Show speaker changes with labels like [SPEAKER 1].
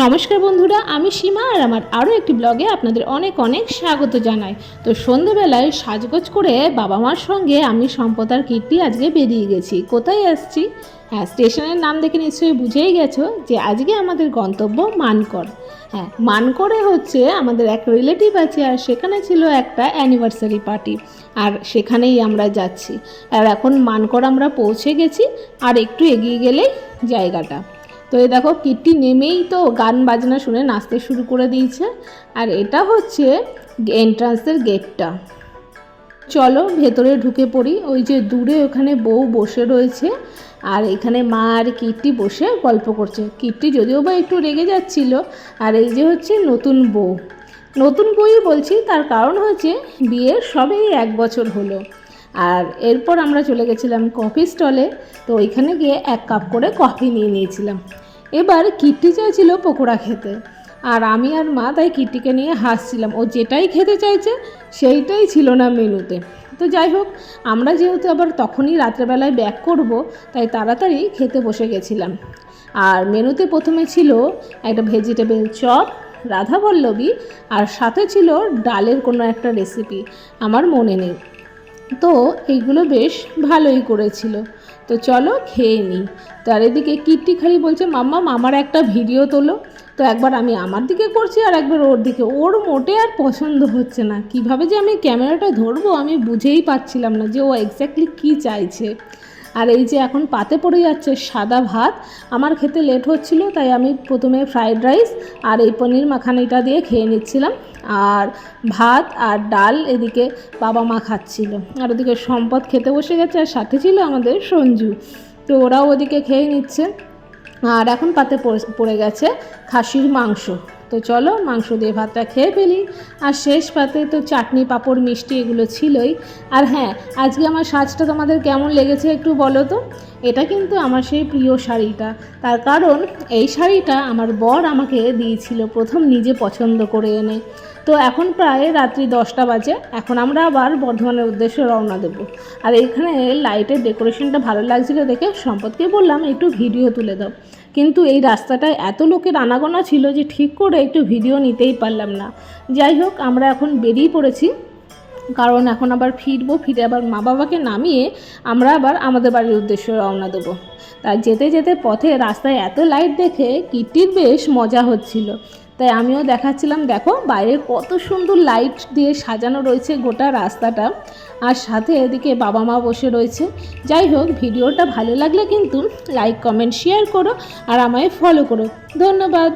[SPEAKER 1] নমস্কার বন্ধুরা, আমি সীমা আর আমার আরও একটি ব্লগে আপনাদের অনেক অনেক স্বাগত জানাই। তো সন্ধেবেলায় সাজগোজ করে বাবা মার সঙ্গে আমি সম্পদার কীর্তি আজকে বেরিয়ে গেছি। কোথায় আসছি? হ্যাঁ স্টেশনের নাম দেখে নিশ্চয়ই বুঝেই গেছো যে আজকে আমাদের গন্তব্য মানকর হ্যাঁ মানকরে হচ্ছে আমাদের এক রিলেটিভ আছে আর সেখানে ছিল একটা অ্যানিভার্সারি পার্টি আর সেখানেই আমরা যাচ্ছি। আর এখন মানকর আমরা পৌঁছে গেছি আর একটু এগিয়ে গেলেই জায়গাটা। তো এই দেখো কিট্টি নেমেই তো গান বাজনা শুনে নাচতে শুরু করে দিয়েছে। আর এটা হচ্ছে এন্ট্রান্সের গেটটা চলো ভেতরে ঢুকে পড়ি। ওই যে দূরে ওখানে বউ বসে রয়েছে। আর এখানে মা আর কীর্তি বসে গল্প করছে। কীর্তি যদিও বা একটু রেগে যাচ্ছিল, আর এই যে হচ্ছে নতুন বউ। নতুন বউই বলছি, তার কারণ হচ্ছে বিয়ের সবেই এক বছর হলো। আর এরপর আমরা চলে গেছিলাম কফি স্টলে। তো ওইখানে গিয়ে এক কাপ করে কফি নিয়ে নিয়েছিলাম। এবার কীর্তি চাইছিল পকোড়া খেতে। আর আমি আর মা তাই কীর্তিকে নিয়ে হাসছিলাম। ও যেটাই খেতে চাইছে, সেইটাই ছিল না মেনুতে। তো যাই হোক, আমরা যেহেতু আবার তখনই রাত্রেবেলায় ব্যাক করব, তাই তাড়াতাড়ি খেতে বসে গেছিলাম। আর মেনুতে প্রথমে ছিল একটা ভেজিটেবল চপ, রাধা রাধাবল্লভী আর সাথে ছিল ডালের কোনো একটা রেসিপি আমার মনে নেই। তো এইগুলো বেশ ভালোই করেছিল। তো চলো খেয়ে নিই। তো আর এদিকে কীর্তি খালি বলছে, মাম্মা, মামার একটা ভিডিও তোলো। তো একবার আমি আমার দিকে করছি আর একবার ওর দিকে। ওর মোটে আর পছন্দ হচ্ছে না। কীভাবে যে আমি ক্যামেরাটা ধরবো আমি বুঝেই পাচ্ছিলাম না যে ও এক্স্যাক্টলি কী চাইছে। আর এই যে এখন পাতে পড়ে যাচ্ছে সাদা ভাত, আমার খেতে লেট হচ্ছিল, তাই আমি প্রথমে ফ্রাইড রাইস আর এই পনির মাখানিটা দিয়ে খেয়ে নিচ্ছিলাম। আর ভাত আর ডাল এদিকে বাবা মা খাচ্ছিল। আর ওদিকে সম্পদ খেতে বসে গেছে, আর সাথে ছিল আমাদের সঞ্জু। তো ওরাও ওদিকে খেয়ে নিচ্ছে। আর এখন পাতে পড়ে- পড়ে গেছে খাসির মাংস। তো চলো, মাংস দিয়ে ভাতটা খেয়ে ফেলি। আর শেষ পাতে তো চাটনি, পাঁপড়, মিষ্টি এগুলো ছিলই। আর হ্যাঁ আজকে আমার সাজটা তোমাদের কেমন লেগেছে একটু বলো তো? এটা কিন্তু আমার সেই প্রিয় শাড়িটা। তার কারণ, এই শাড়িটা আমার বর আমাকে দিয়েছিল, প্রথম নিজে পছন্দ করে এনে। তো এখন প্রায় রাত্রি দশটা বাজে, এখন আমরা আবার বর্ধমানের উদ্দেশ্যে রওনা দেবো। আর এখানে লাইটের ডেকোরেশনটা ভালো লাগছিল দেখে সম্পদকে বললাম, একটু ভিডিও তুলে দাও। কিন্তু এই রাস্তাটায় এত লোকের আনাগোনা ছিল যে ঠিক করে একটু ভিডিও নিতেই পারলাম না। যাই হোক, আমরা এখন বেরিয়ে পড়েছি। কারণ এখন আবার ফিরবো, ফিরে আবার মা বাবাকে নামিয়ে আমরা আবার আমাদের বাড়ির উদ্দেশ্যে রওনা দেবো। তা যেতে যেতে পথে রাস্তায় এত লাইট দেখে কিটির বেশ মজা হচ্ছিল। তাই আমিও দেখাচ্ছিলাম, দেখো বাইরে কত সুন্দর লাইট দিয়ে সাজানো রয়েছে গোটা রাস্তাটা। আর সাথে এদিকে বাবা মা বসে রয়েছে। যাই হোক, ভিডিওটা ভালো লাগলে কিন্তু লাইক কমেন্ট শেয়ার করো আর আমায় ফলো করো। ধন্যবাদ।